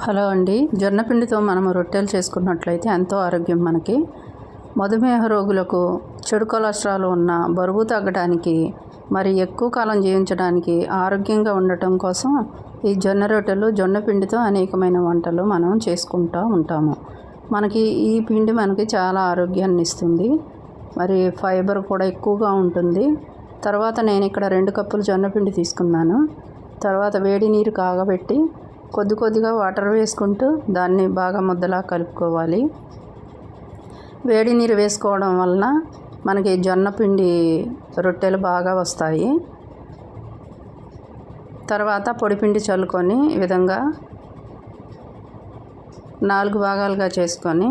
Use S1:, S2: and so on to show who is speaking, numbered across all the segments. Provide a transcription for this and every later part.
S1: Hello అండి. జొన్నపిండితో మనము రొట్టెలు చేసుకున్నట్లయితే ఎంతో ఆరోగ్యం మనకి. మధుమేహ రోగులకు చెడు కొలెస్ట్రాల్ ఉన్న బరువు తగ్గడానికి మరి ఎక్కువ కాలం జీవించడానికి ఆరోగ్యంగా ఉండటం కోసం ఈ జొన్న రొట్టెలు జొన్న పిండితో అనేకమైన వంటలు మనం చేసుకుంటూ ఉంటాము. మనకి ఈ పిండి మనకి చాలా ఆరోగ్యాన్ని ఇస్తుంది. మరి ఫైబర్ కూడా ఎక్కువగా ఉంటుంది. తర్వాత నేను ఇక్కడ రెండు కప్పులు జొన్న పిండి తీసుకున్నాను. తర్వాత వేడి నీరు కాగబెట్టి కొద్ది కొద్దిగా వాటర్ వేసుకుంటూ దాన్ని బాగా ముద్దలా కలుపుకోవాలి. వేడి నీరు వేసుకోవడం వలన మనకి జొన్న పిండి రొట్టెలు బాగా వస్తాయి. తర్వాత పొడిపిండి చల్లుకొని ఈ విధంగా నాలుగు భాగాలుగా చేసుకొని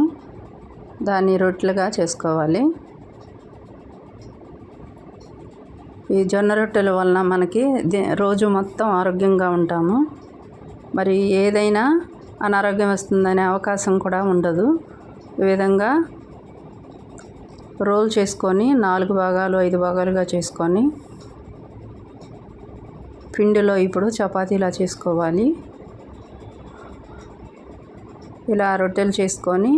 S1: దాన్ని రొట్టెలుగా చేసుకోవాలి. ఈ జొన్న రొట్టెల వలన మనకి రోజు మొత్తం ఆరోగ్యంగా ఉంటాము. మరి ఏదైనా అనారోగ్యం వస్తుందనే అవకాశం కూడా ఉండదు. ఈ విధంగా రోల్ చేసుకొని నాలుగు భాగాలు ఐదు భాగాలుగా చేసుకొని పిండిలో ఇప్పుడు చపాతీలా చేసుకోవాలి. ఇలా రొట్టెలు చేసుకొని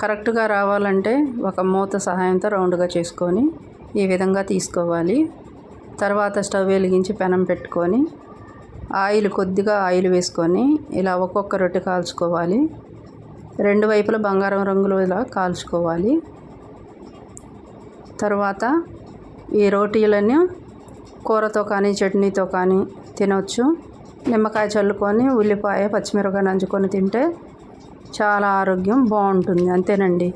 S1: కరెక్ట్గా రావాలంటే ఒక మూత సహాయంతో రౌండ్గా చేసుకొని ఈ విధంగా తీసుకోవాలి. తర్వాత స్టవ్ వెలిగించి పెనం పెట్టుకొని ఆయిల్ కొద్దిగా ఆయిల్ వేసుకొని ఇలా ఒక్కొక్క రొట్టె కాల్చుకోవాలి. రెండు వైపులా బంగారం రంగులో ఇలా కాల్చుకోవాలి. తర్వాత ఈ రోటీలను కూరతో కానీ చట్నీతో కానీ తినవచ్చు నిమ్మకాయ చల్లుకొని ఉల్లిపాయ పచ్చిమిరపకాయ నంచుకొని తింటే చాలా ఆరోగ్యం బాగుంటుంది. అంతేనండి.